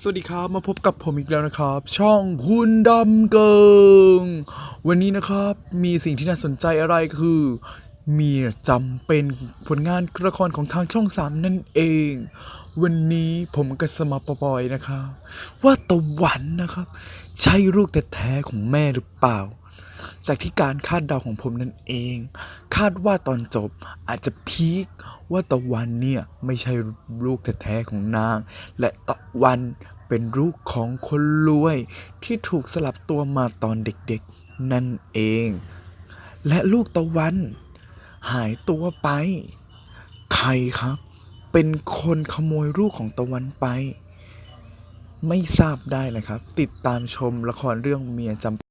สวัสดีครับมาพบกับผมอีกแล้วนะครับ ช่องคุณดำเกิง วันนี้นะครับมีสิ่งที่น่าสนใจอะไรคือเมียจำเป็นผลงานละครของทางช่องสามนั่นเอง วันนี้ผมก็สมาปอยนะครับ ว่าตะวันนะครับ ใช่ลูกแท้ๆของแม่หรือเปล่า จากที่การคาดเดาของผมนั่นเอง คาดว่าตอนจบอาจจะพีคว่าตะวันเนี่ยไม่ใช่ลูกแท้ๆของนาง และตะวันเป็นลูกของคนรวยที่ถูกสลับตัวมาตอนเด็กๆนั่นเอง และลูกตะวัน หายตัวไป ใครครับ เป็นคนขโมยลูกของตะวันไป ไม่ทราบได้นะครับ ติดตามชมละครเรื่องเมียจำ